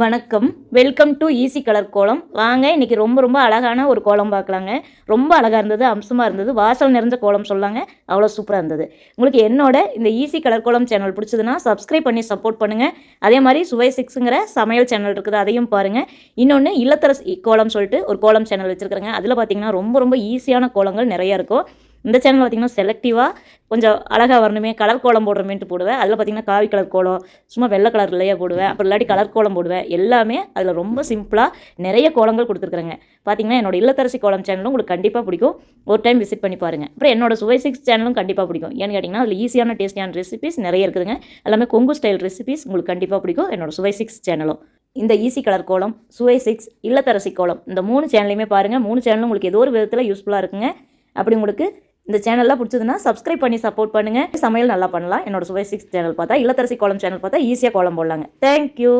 வணக்கம். Welcome to easy colour கோலம் வாங்க இன்றைக்கி ரொம்ப ரொம்ப அழகான ஒரு கோலம் பார்க்கலாங்க. ரொம்ப அழகாக இருந்தது அம்சமாக இருந்தது வாசல் நிறைஞ்ச கோலம் சொல்லாங்க. அவ்வளோ சூப்பராக இருந்தது. உங்களுக்கு என்னோட இந்த ஈஸி கலர் கோலம் சேனல் பிடிச்சதுன்னா சப்ஸ்கிரைப் பண்ணி சப்போர்ட் பண்ணுங்கள் அதே மாதிரி சுவை சிக்ஸுங்கிற சமையல் சேனல் இருக்குது அதையும் பாருங்கள் இன்னொன்று இல்லத்தரசி கோலம் சொல்லிட்டு ஒரு கோலம் சேனல் வச்சுருக்கிறேங்க. அதில் பார்த்தீங்கன்னா ரொம்ப ரொம்ப ஈஸியான கோலங்கள் நிறையா இருக்கும். இந்த சேனல் பார்த்தீங்கன்னா செலக்டிவாக கொஞ்சம் அழகாக வரணுமே கலர் கோலம் போடுறமேன்ட்டு போடுவேன். அதில் பார்த்தீங்கன்னா காவி கலர் கோலம் சும்மா வெள்ளை கலர் இல்லையா போடுவேன். அப்புறம் இல்லாட்டி கலர் கோலம் போடுவேன். எல்லாமே அதில் ரொம்ப சிம்பிளாக நிறைய கோலங்கள் கொடுத்துருக்குறேங்க. பார்த்திங்கன்னா என்னோட இல்லத்தரசி கோலம் சேனலும் உங்களுக்கு கண்டிப்பாக பிடிக்கும். ஒரு டைம் விசிட் பண்ணி பாருங்கள் அப்புறம் என்னோட சுவை சிக்ஸ் சேனலும் கண்டிப்பாக பிடிக்கும். ஏன்னு கேட்டிங்கன்னா அதில் ஈஸியான டேஸ்டியான ரெசிபிஸ் நிறைய இருக்குதுங்க. எல்லாமே கொங்கு ஸ்டைல் ரெசிபிஸ் உங்களுக்கு கண்டிப்பாக பிடிக்கும். என்னோட சுவை சிக்ஸ் சேனலும் இந்த ஈஸி கலர் கோலம் சுவை சிக்ஸ் இல்லத்தரசி கோலம் இந்த மூணு சேனலையுமே பாருங்கள் மூணு சேனலும் உங்களுக்கு ஏதோ ஒரு விதத்தில் யூஸ்ஃபுல்லாக இருக்குங்க. அப்படி உங்களுக்கு இந்த சேனல்லாம் பிடிச்சதுன்னா சப்ஸ்கிரைப் பண்ணி சப்போர்ட் பண்ணுங்கள் சமையல் நல்லா பண்ணலாம். என்னோட சுவை சிக்ஸ் சேனல் பார்த்தா இல்லத்தரசி கோலம் சேனல் பார்த்தா ஈஸியாக கோலம் போடலாங்க. தேங்க்யூ